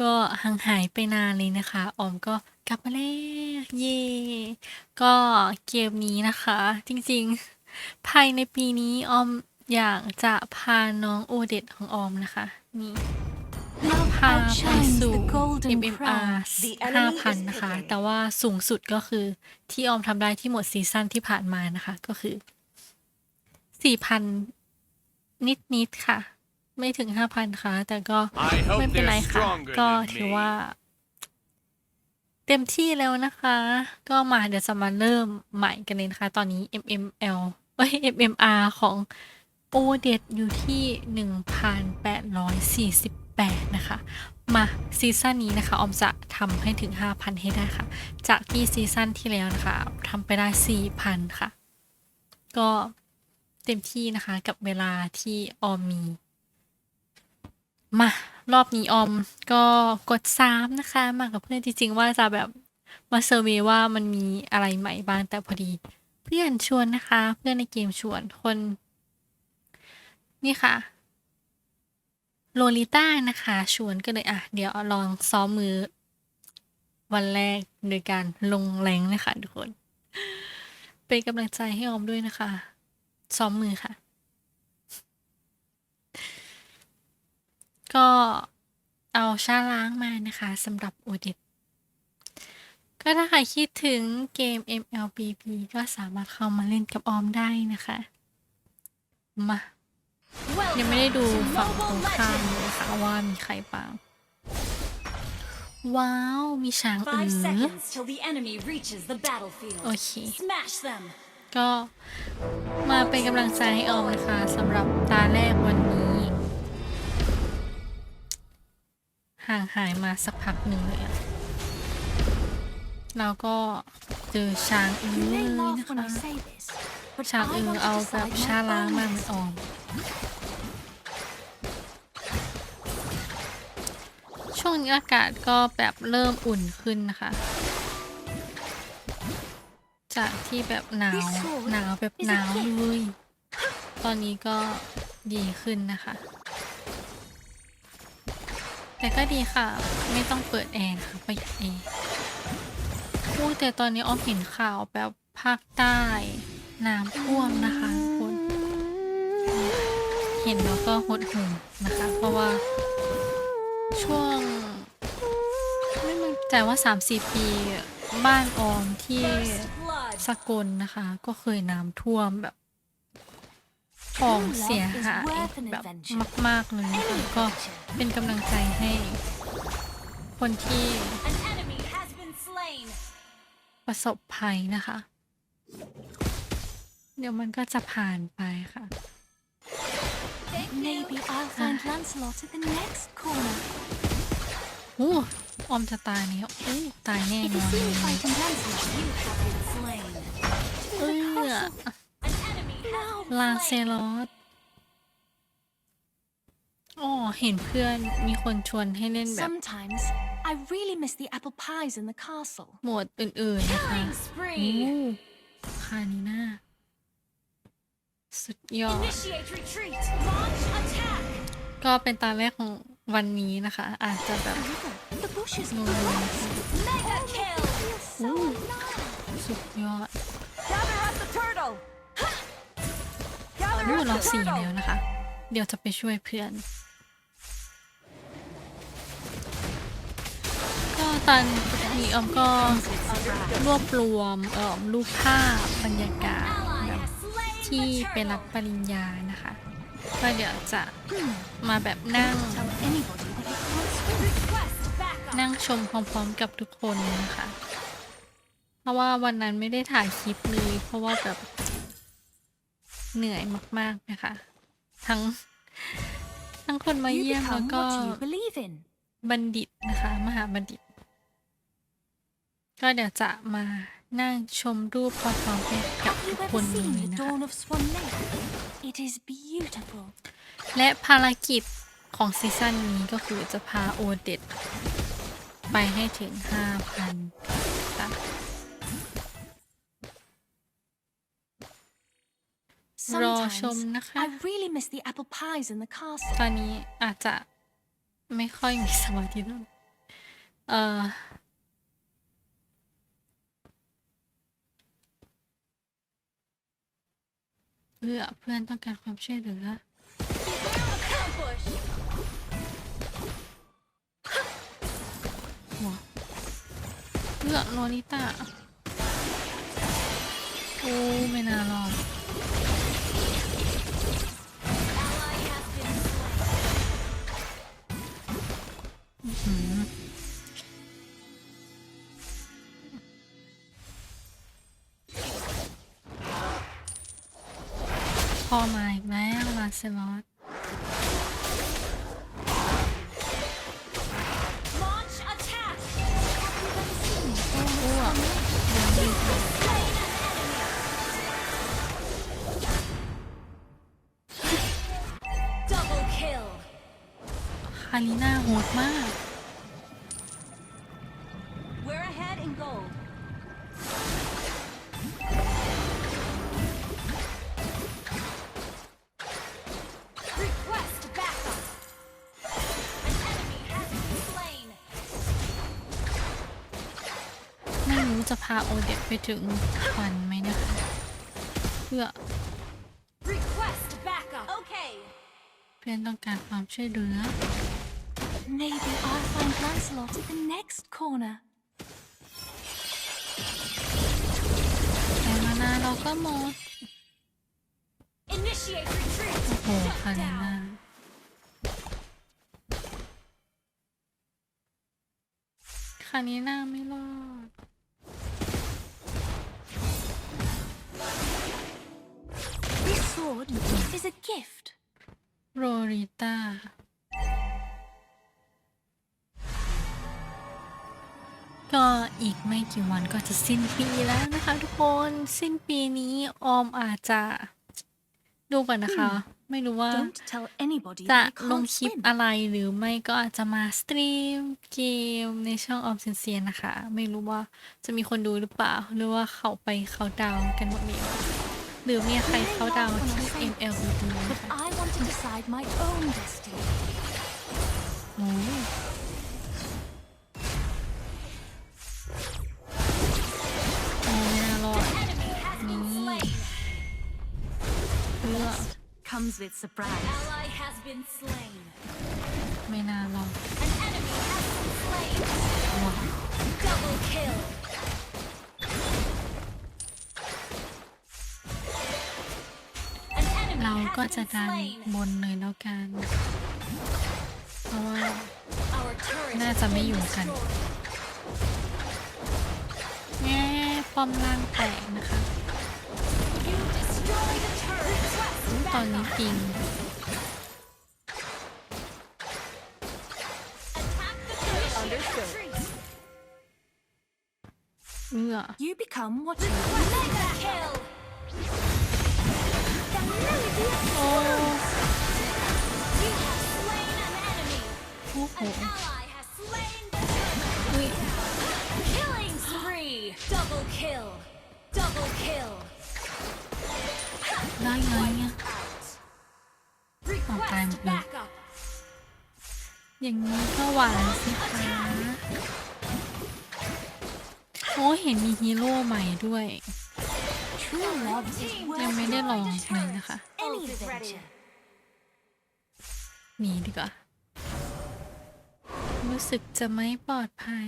ก็ห่างหายไปนานเลยนะคะ ออมก็กลับมาแล้วเย่ก็เกมนี้นะคะ จริงๆ ภายในปีนี้ออมอยากจะพาน้องโอเดตของออมนะคะ นี่พาไปสู่ MMR 5,000 นะคะ แต่ว่าสูงสุดก็คือที่ออมทำได้ที่หมดซีซั่นที่ผ่านมานะคะ ก็คือ 4,000 นิด ๆ ค่ะ ไม่ถึง5,000ค่ะ แต่ก็ I hope ไม่เป็นไร they're ค่ะ stronger ก็ than ถือ me. ว่า เต็มที่แล้วนะคะ ก็มาเดี๋ยวจะมาเริ่มใหม่กันเลยนะคะ ตอนนี้ MML เอ้ย MMR ของโอเดอยู่ที่ 1,848 นะคะ มาซีซั่นนี้นะคะ ออมจะทำให้ถึง 5,000 ให้ได้ค่ะ จากที่ซีซั่นที่แล้วนะคะทำไปได้ 4,000 ค่ะ ก็เต็มที่นะคะกับเวลาที่ออมมี มารอบนี้ออมก็กดซ้ำนะคะ มากับเพื่อนจริงๆว่าจะแบบมาเซอร์เวย์ว่ามันมีอะไรใหม่บ้างแต่พอดี เพื่อนชวนนะคะ เพื่อนในเกมชวนคน นี่ค่ะโลลิต้านะคะ ชวนก็เลยอะ เดี๋ยวลองซ้อมมือ วันแรกโดยการลงแรงนะคะทุกคน เป็นกำลังใจให้ออมด้วยนะคะ ซ้อมมือค่ะ ก็เอาชาล้างมานะคะสำหรับโอเดตก็ถ้าใครคิดถึงเกม MLBB ก็สามารถเข้ามาเล่นกับออมได้นะคะ มา ยังไม่ได้ดูฝั่งตรงข้ามเลยนะคะว่ามีใครบ้าง ว้าว มีช้างอื Five อ seconds till the enemy reaches the battlefield. โอเค Smash them. ก็มาเป็นกำลังใจให้ออมนะคะสำหรับตาแรกวันนี้ ห่างหายมาสักพักหนึ่งเลยอะเราก็เจอช้างอือ You เล may ย laugh นะ when คะ I say this, but ช้าง I อือ want to เอาแบบ decide ชา my ล้าง own มาเหมือนออมช่วงนี้อากาศก็แบบเริ่มอุ่นขึ้นนะคะ จากที่แบบหนาวหนาวแบบหนาวเลย ตอนนี้ก็ดีขึ้นนะคะ แต่ก็ดีค่ะ ไม่ต้องเปิดแอร์ค่ะประหยัดแอร์อู้แต่ตอนนี้ออมเห็นข่าวแบบภาคใต้น้ำท่วมนะคะทุกคน เห็นแล้วก็หดหูนะคะ เพราะว่าช่วง ไม่มั่นใจว่า 3-4 ปีบ้านออมที่สกลนะคะ ก็เคยน้ำท่วมแบบ ของเสียหายแบบมากๆเลยนะคะก็เป็นกำลังใจให้ คนที่ An enemy has been slain. ประสบภัยนะคะ เดี๋ยวมันก็จะผ่านไปค่ะ Maybe I'll find Lancelot at the next corner. โอ้ออมจะตายแล้วโอ้ตายแน่น If you อน see เล me ลาเซ slain. ลอสอ๋อเห็นเพื่อนมีคนชวนให้เล่นแบบ Sometimes I really miss the apple pies in the castle. โหมดอื่นๆนะคะ Killing โอ้ spree. คานิน่าสุดยอด Initiate retreat. Launch attack. ก็เป็นตาแรกของวันนี้นะคะ อาจจะแบบ The river, the bushes, ง the ง rocks. Mega kill. Feels so alive. สุดยอด Gather up the turtle. Gather รู้ up เราสี่แล้วนะคะ เดี๋ยวจะไปช่วยเพื่อน ก็ตอนนี้ออมก็รวบรวมเอ่อรูปภาพบรรยากาศแบบที่ไปรับปริญญานะคะก็เดี๋ยวจะมาแบบนั่ง นั่งชมพร้อมๆกับทุกคนนะคะ เพราะว่าวันนั้นไม่ได้ถ่ายคลิปเลยเพราะว่าแบบ เหนื่อยมากๆนะคะ ทั้ง ทั้งคนมา You เยี่ยมแล้ว become ก็ what you believe in. บัณฑิตนะคะ มหาบัณฑิต ก็เดี๋ยวจะมานั่งชมรูปพร้อมๆกันกับ Have ทุ you กคน ever เล seen ย the นะคะ dawn of Swan Lake? It is beautiful. และภารกิจของซีซั่นนี้ก็คือจะพาโอเดตไปให้ถึง 5,000ค่ะ รอชม Sometimes นะคะ I really miss the apple pies in the castle. ตอนนี้อาจจะไม่ค่อยมีสมาธิเท่าไหร่เอ่อเพื่อเพื่อนต้องการความช่วยเหลือ Ambush. หัวเพื่อโลลิต้าโอ้ไม่น่ารอด พอมาอีกแล้วลาเซลอสาริน่าโหดมาก We're ahead in gold. Request backup. An enemy has been slain. ไม่รู้จะพาโอเดตไปถึงควันไหมนะคะ เพื่อ Request backup. Okay. เพื่อนต้องการความช่วยเหลือ Maybe I'll find Lancelot at the next corner. แต่มานาเราก็หมด Initiate retreat. โอ้โห Shut คาริ down. น่าคาริน่าไม่รอด This sword is a gift. โรริต้า ก็อีกไม่กี่วันก็จะสิ้นปีแล้วนะคะทุกคนสิ้นปีนี้ออมอาจจะดูก่อนนะคะ ไม่รู้ว่า Don't tell anybody จะ that I ลง can't คลิป swim. อะไรหรือไม่ก็อาจจะมาสตรีมเกมในช่องออมเซนเซียนะคะ ไม่รู้ว่าจะมีคนดูหรือเปล่า หรือว่าเขาไปเขาดาวน์กันหมดแล้วหรือมีใครเขาดาวน์ที่ MLBB นะคะ I want to decide my own destiny. โอ้ Comes with surprise. Ally has been slain. ไม่น่ารอด An enemy has been slain. ว้าว Double kill. An enemy เรา has ก็จะ been ดัน slain. บนเลยแล้วกัน เพราะว่า Our turret น่า has จะไม่ been อยู่กัน destroyed. แง่ป้อมล่างแตกนะคะ ตอนนี้ backup. ปิง Attack the Understood. Retreat. เอื้อ You become what you Mega kill. โอ้ You have slain an enemy. โอ้โห An ally has slain the turret. อุ้ย Killing spree. Double kill. Double kill. ได้ไง ออกไยหมดเลยอย่างนี้ก็หวานสิคะโอ้เห็นมีฮีโร่ใหม่ด้วย ยังไม่ได้ลองเลยนะคะหนีดีกว่า รู้สึกจะไม่ปลอดภัย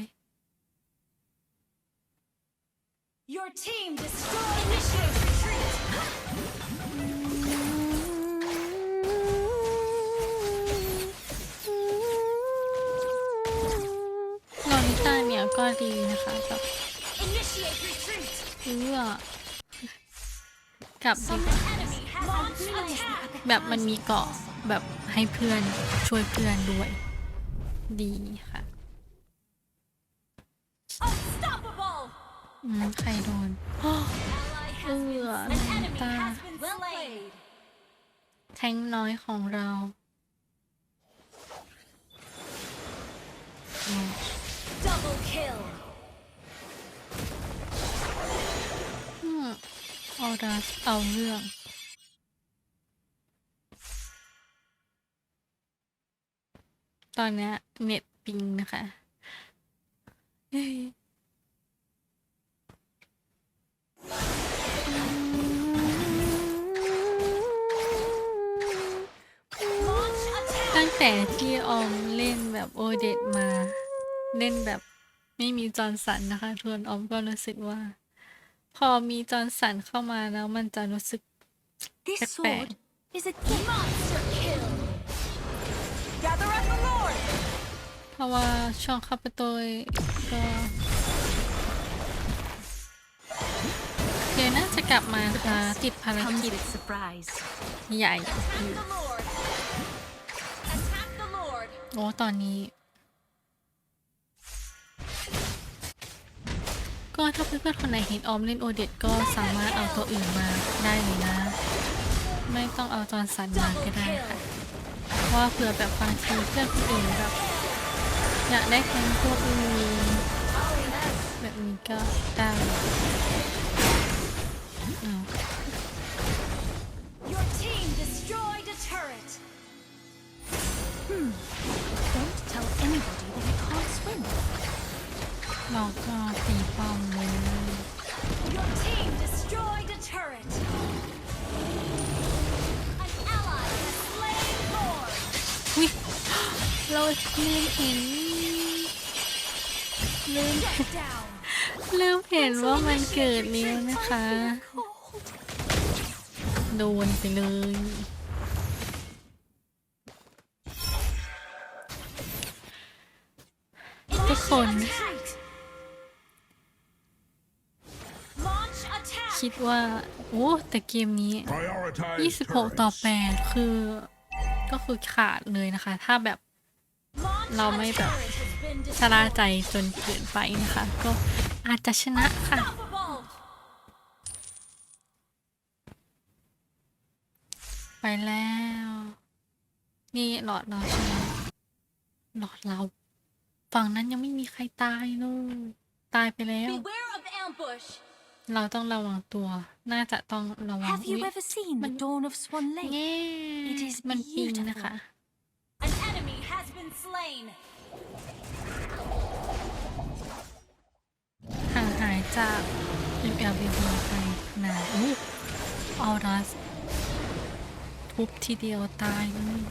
Your team destroy initiate retreat. ก็ดีนะคะแบบเพื่อกับแบบมันมีเกาะแบบให้เพื่อนช่วยเพื่อนด้วย ดีค่ะอืมใครโดนเอนตาแทงน้อยของเรา อืมออรัสเอาเรื่องตอนเนี้ยเน็ตปิงนะคะเฮ้ย Launch attack. ตั้งแต่ที่ออมเล่นแบบโอเดตมา เล่นแบบ ไม่มีจอร์นสันนะคะทวนออมก็รู้สึกว่า พอมีจอร์นสันเข้ามาแล้วมันจะรู้สึก This That's sword is a gift. Monster kill. Gather up the Lord. เพราะว่าช่องคาปโตยก็เดี๋ยวน่าจะกลับมาค่ะติดภาร Comes กิจ with surprise. ใหญ่ Attack อยู่ the Lord. Attack the Lord. โอ้ตอนนี้ ก็ถ้าเพื่อนๆคนไหนเห็นออมเล่นโอเดตก็สามารถเอาตัวอื่นมาได้เลยนะ ไม่ต้องเอาจอนสันมาก็ได้ค่ะเพราะว่าเผื่อแบบบางทีเพื่อนคนอื่นแบบอยากได้แคนตัวอื่นแบบนี้ก็ได้อ้าว Your team. Don't tell anybody that I can't swim. เราก็ตีป้อมเลย Your team destroyed a turret. An ally has slain Lord. อุ้ยเราลืมเห็นลืม Shut down. ลืมเห็นว่ามันเกิดแล้วนะคะ โดนไปเลย ทุกคน Attack. คิดว่า โอ้แต่เกมนี้ Prioritize 26 ต่อ turrets. 8คือ ก็คือขาดเลยนะคะ ถ้าแบบ Launch เราไม่แบบ turret has been ชะล่า destroyed. ใจจนเกินไปนะคะ ก็อาจจะชนะค่ะ Unstoppable. ไปแล้ว นี่หลอดเราใช่ไหมหลอดเรา ฝั่งนั้นยังไม่มีใครตายเลยตายไปแล้ว Beware of ambush. เราต้องระวังตัว น่าจะต้องระวัง Have you อุ๊ย ever seen the Man- dawn of Swan Lake? แง่ It is มันปิง beautiful นะคะ An enemy has been slain. ห่างหายจาก MLBB ไปนานอู้ออรัสทุบทีเดียวตายเลย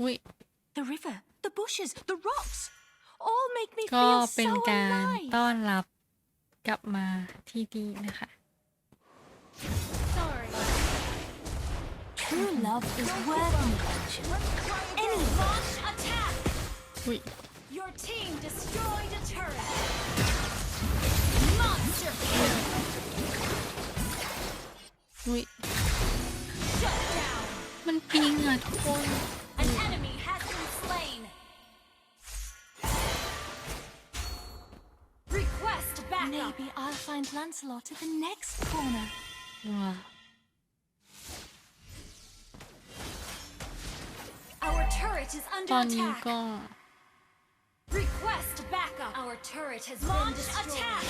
อุ้ย The river, the bushes, the rocks, all make me ก็ feel เป็น so การ alive. ต้อนรับ กลับมาที่ดีนะคะ Sorry. True love is worth an adventure. Any launch attack. อุ้ย Your team destroyed a turret. Monster kill. อุ้ย Shut down. มันปิงอะทุกคน find Lancelot at the next corner. ว้าว Our turret is ต under อนนี้ attack. ก็ Request backup. Our turret has been destroyed. attack.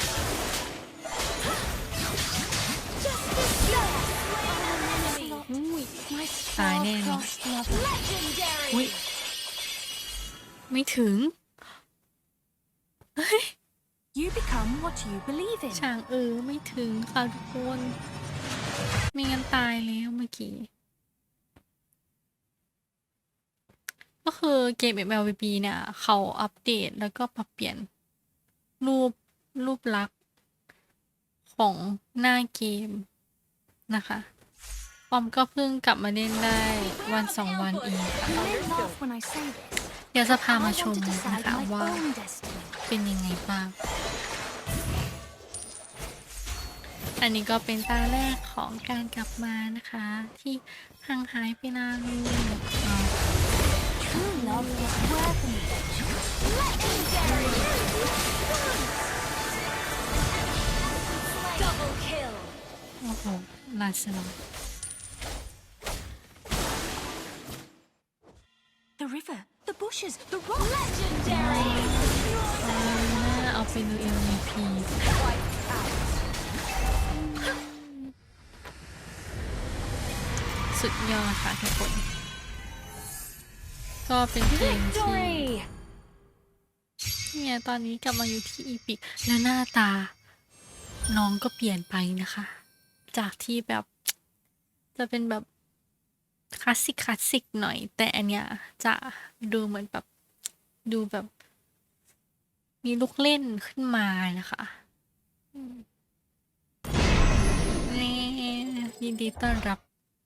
Justice yes. Slain an enemy. อุ้ย My Tài nè. star-crossed lover. Legendary. อุ้ยไม่ถึง You become what you believe in. ช่างเออไม่ถึงค่ะทุกคนไม่งั้นตายแล้วเมื่อกี้ ก็คือเกม MLBB เนี่ย เขาอัปเดตแล้วก็ปรับเปลี่ยน รูปรูปลักษณ์ของหน้าเกมนะคะออมก็เพิ่งกลับมาเล่นได้วันสองวันเองค่ะ เดี๋ยวจะพามาชมนะคะว่าเป็นยังไงบ้าง อันนี้ก็เป็นตาแรกของการกลับมานะคะ ที่ห่างหายไปนานเลยโอ้โหลาสลอง The river bushes, the rocks. Legendary. น่าเอาไปดู MVP สุดยอดค่ะทุกคน ก็เป็นเกมที่ Victory. เนี่ยตอนนี้กลับมาอยู่ที่อีพิกแล้วหน้าตา น้องก็เปลี่ยนไปนะคะ จากที่แบบ จะเป็นแบบ คลาสสิกคลาสสิกหน่อย แต่อันเนี้ยจะดูเหมือนแบบดูแบบ มีลูกเล่นขึ้นมานะคะนี่ยินดีต้อนรับ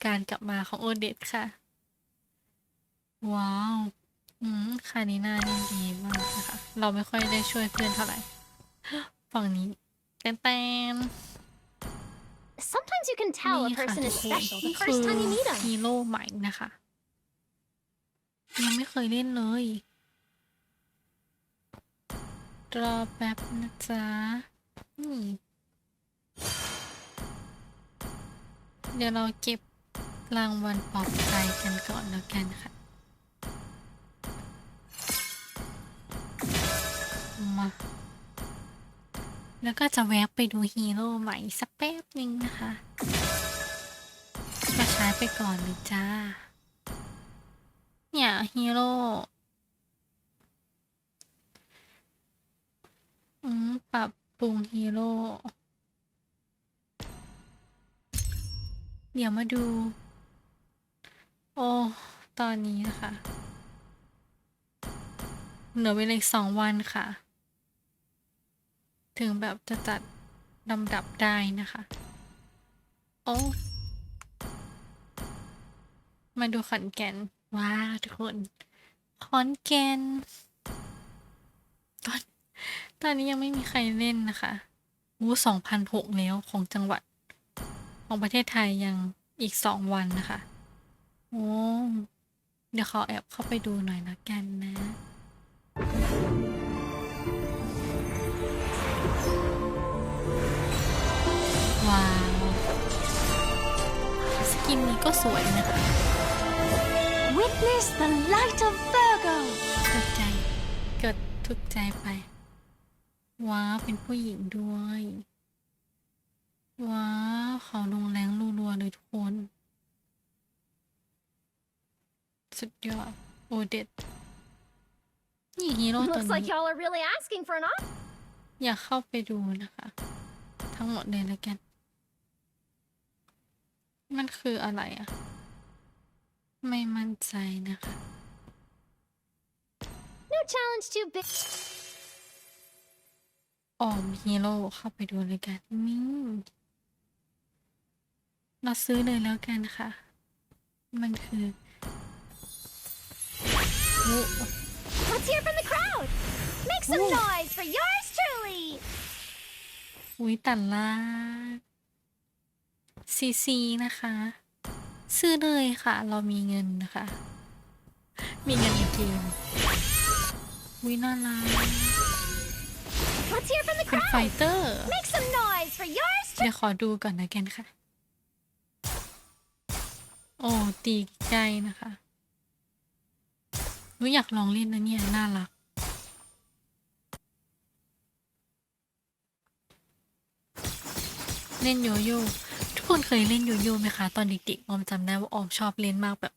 การกลับมาของโอเดตค่ะ ว้าว อืมคานิน่านี่ดีมากนะคะ เราไม่ค่อยได้ช่วยเพื่อนเท่าไหร่ ฝั่งนี้แตนแตน Sometimes you can tell a นี่ค่ะ person ทุ is กคน special the นี่คื first อ time you meet them. ฮีโร่ใหม่นะคะ ยังไม่เคยเล่นเลยรอแป๊บนะจ๊ะนี่เดี๋ยวเราเก็บรางวัลปลอบใจกันก่อนแล้วกันค่ะ มา แล้วก็จะแวะไปดูฮีโร่ใหม่สักแป๊บหนึ่งนะคะก็ใช้ไปก่อนเลยจ้า เนี่ยฮีโร่อืมปรับปรุงฮีโร่ เดี๋ยวมาดู โอ้ ตอนนี้นะคะ เหลือเวลาอีกสองวันค่ะ ถึงแบบจะจัดลำดับได้นะคะ โอ้มาดูขอนแก่น ว้าวทุกคน ขอนแก่นตอนตอนนี้ยังไม่มีใครเล่นนะคะวูสองพันหกแล้วของจังหวัด ของประเทศไทยยังอีกสองวันนะคะ โอ้ เดี๋ยวขอแอบเข้าไปดูหน่อยละกันนะ ว้าวสกินนี้ก็สวยนะคะ Witness the light of Virgo. ถูกใจ เกิดถูกใจไป ว้าว เป็นผู้หญิงด้วย ว้าวเขาลงแรงรัวๆเลยทุกคน สุดยอด โอเด็ดนี่ฮีโร่ตัว Looks like นี้ y'all are really asking for an op. อยากเข้าไปดูนะคะ ทั้งหมดเลยแล้วกัน มันคืออะไรอะไม่มั่นใจนะคะ No challenge too big. ออมฮีโร่เข้าไปดูเลยกันนี่เราซื้อเลยแล้วกันค่ะ มันคือโอ้ Let's hear from the crowd. Make some Ooh. noise for yours truly. อุ้ยตันลา ซีซีนะคะ ซื้อเลยค่ะ เรามีเงินนะคะ มีเงินในเกมอุ้ยน่ารัก Let's hear from the เป็นไฟ crowd. เตอร์ Make some noise for yours เดี๋ยวขอดูก่อนนะกันค่ะ โอ้ ตีใกล้นะคะหนูอยากลองเล่นนะเนี่ย น่ารักเล่นโยโย่ ทุกคนเคยเล่นยโย่ไหมคะ ตอนเด็กๆออมจำได้ว่าออมชอบเล่นมากแบบ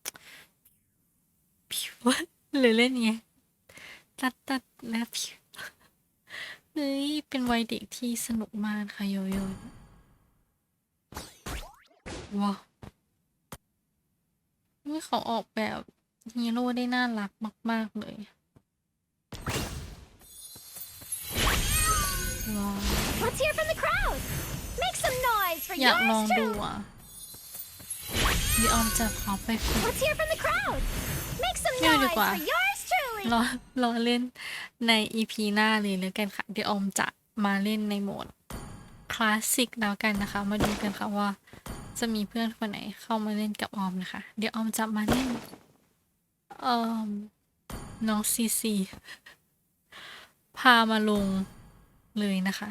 ผิวเลยเล่นไงตัดตัดแล้วผิวเฮ้ยเป็นวัยเด็กที่สนุกมากค่ะโยโย่ว้าวนี่เขาออกแบบฮีโร่ได้น่ารักมาก ๆ เลยว้าว Let's hear from the crowd. Make some noise for อยากลอง yours ดู truly. อะเดี๋ยวออมจะขอไปฝึก Let's hear from the crowd. Make some Yeah, noise được quả. for yours truly. รอรอเล่นใน EP หน้าเลยแล้วกันค่ะเดี๋ยวออมจะมาเล่นในโหมดคลาสสิกแล้วกันนะคะ มาดูกันค่ะว่าจะมีเพื่อนคนไหนเข้ามาเล่นกับออมนะคะเดี๋ยวออมจะมาเล่นเอ่อน้องซีซีพามาลงเลยนะคะ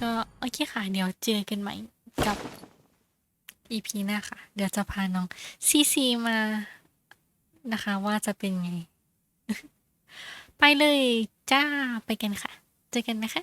ก็โอเคค่ะ เดี๋ยวเจอกันใหม่กับ EP หน้าค่ะ เดี๋ยวจะพาน้องซีซีมานะคะ ว่าจะเป็นไง ไปเลยจ้าไปกันค่ะ เจอกันนะคะ